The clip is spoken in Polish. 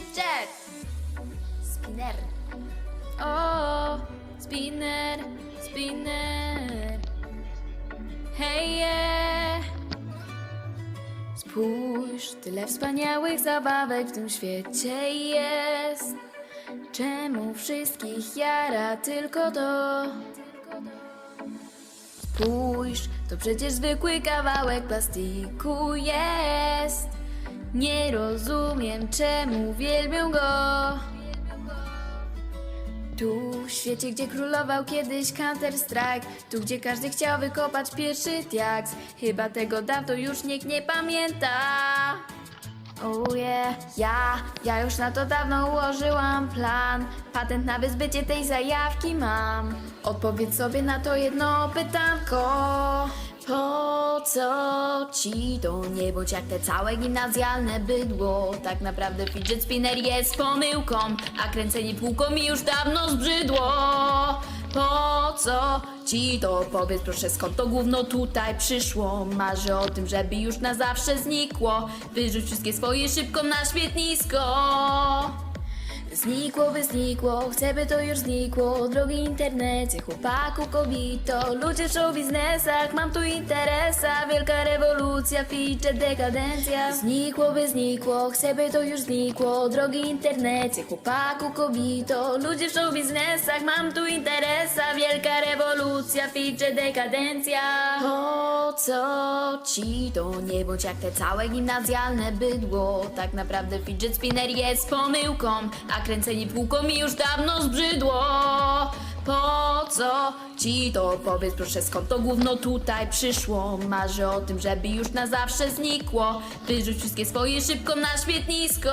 fidget spinner. O, spinner, spinner. Hej. Spójrz, tyle wspaniałych zabawek w tym świecie jest. Czemu wszystkich jara tylko to? Spójrz, to przecież zwykły kawałek plastiku jest. Nie rozumiem, czemu wielbią go. Tu, w świecie, gdzie królował kiedyś Counter-Strike Tu, gdzie każdy chciał wykopać pierwszy diaks Chyba tego dawno już nikt nie pamięta. Oh yeah, ja, ja już na to dawno ułożyłam plan. Patent na wyzbycie tej zajawki mam. Odpowiedz sobie na to jedno pytanko. Po co ci to nie bądź jak te całe gimnazjalne bydło. Tak naprawdę fidget spinner jest pomyłką A kręcenie półką mi już dawno zbrzydło. Po co ci to powiedz proszę skąd to gówno tutaj przyszło? Marzę o tym, żeby już na zawsze znikło. Wyrzuć wszystkie swoje szybko na śmietnisko Znikło by znikło, chcę by to już znikło. Drogi internecie, chłopaku, kobito. Ludzie w show biznesach, mam tu interesa. Wielka rewolucja, fidget, dekadencja. Znikło by znikło, chcę by to już znikło. Drogi internecie, chłopaku, kobito. Ludzie w show biznesach, mam tu interesa. Wielka rewolucja, fidget, dekadencja. Po co ci to nie bądź jak te całe gimnazjalne bydło? Tak naprawdę fidget spinner jest pomyłką A kręcenie półką mi już dawno zbrzydło. Po co ci to? Powiedz proszę skąd to gówno tutaj przyszło? Marzę o tym, żeby już na zawsze znikło. Wyrzuć wszystkie swoje szybko na śmietnisko